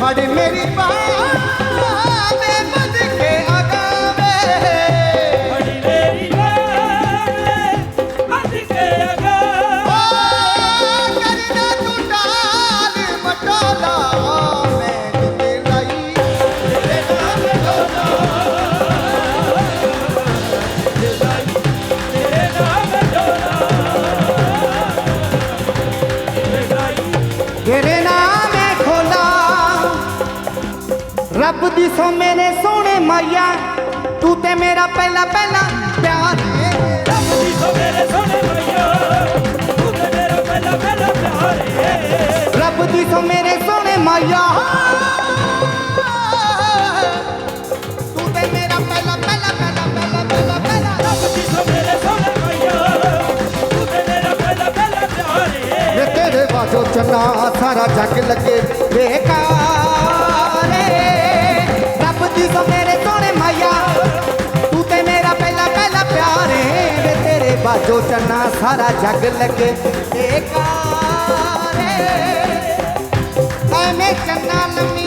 ਫੜ ਮੇਰੀ ਬਾਹ ਵੇ ਤੇਰੇ ਨਾਮ ਹੈ ਖੋਲਾ। ਰੱਬ ਦੀ ਸੋ ਮੇਰੇ ਸੋਹਣੇ ਮਾਇਆ ਤੂੰ ਤੇ ਮੇਰਾ ਪਹਿਲਾ ਪਹਿਲਾ ਪਿਆਰ ਹੈ ਰੱਬ ਦੀ ਸੋ ਮੇਰੇ ਸੋਹਣੇ ਮਾਇਆ ਤੂੰ ਬਾਝੋ ਸਾਰਾ ਜੱਗ ਲੱਗੇ ਬੇਕਾਰ ਰੱਬ ਦੀ ਤੋਂ ਮੇਰੇ ਸੋਹਣੇ ਮਾਇਆ, ਤੂੰ ਤੇ ਮੇਰਾ ਪਹਿਲਾ ਪਹਿਲਾ ਪਿਆਰ ਏ। ਵੇ ਤੇਰੇ ਬਾਜੋ ਚੰਨਾ ਸਾਰਾ ਜੱਗ ਲੱਗੇ ਬੇਕਾਰ ਐਵੇਂ ਚੰਨਾ ਲੰਮੀ